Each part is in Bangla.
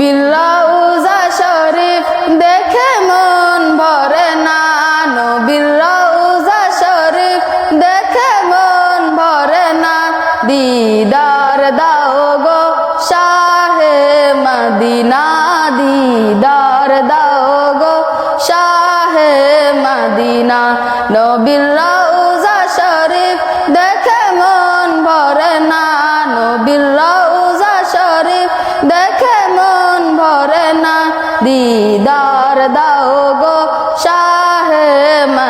বিল্লাউজা শরীফ দেখে মন ভরে না। শরীফ দেখে মন ভরে না। দিদার দাও গো শাহে মদিনা, দিদার দাও গো শাহে মদিনা। নবিল্লাউজা শরীফ দেখে মন ভরে না। নবিল্লাউজা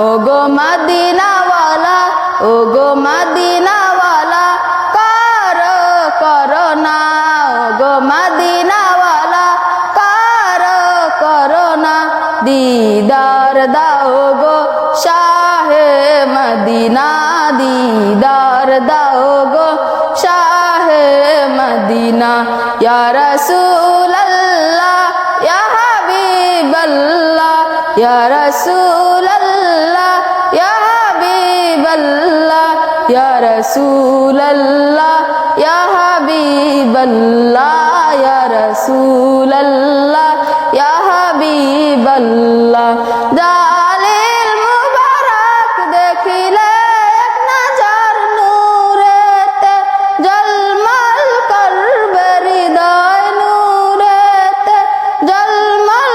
ও গো মদিনাওয়ালা ও গো মদিনাওয়ালা, করো করোনা। ও গো মদিনাওয়ালা, করো করোনা। দিদার দাও গো শাহে মদিনা, দিদার দাও গো শাহে মদিনা। ইয়া রাসূলুল্লাহ, ইয়া হাবিবাল্লাহ, ইয়া রাসূলুল্লাহ। হাবিবাল্লাহ ইয়া রাসূলুল্লাহ, ইয়া হাবিবাল্লাহ, ইয়া রাসূলুল্লাহ, ইয়া হাবিবাল্লাহ। জালিল মুবারক দেখিলে এক নজর নূরেতে, জলমল করবে হৃদয় নূরেতে, জলমল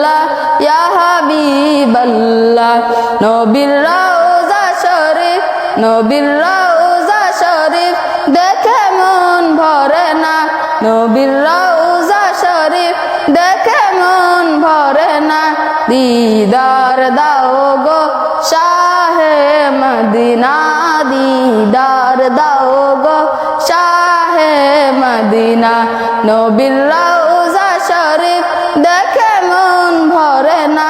হাবিবাল্লাহ, নবীর রওজা শরীফ, নবীর রওজা শরীফ, দেখে মন ভরে না। নবীর রওজা শরীফ, দেখে মন ভরে না। দিদার দাও গো শাহে মদিনা, দিদার দাও গো শাহে মদিনা। নবীর রওজা শরীফ, দেখে মন ভরে না।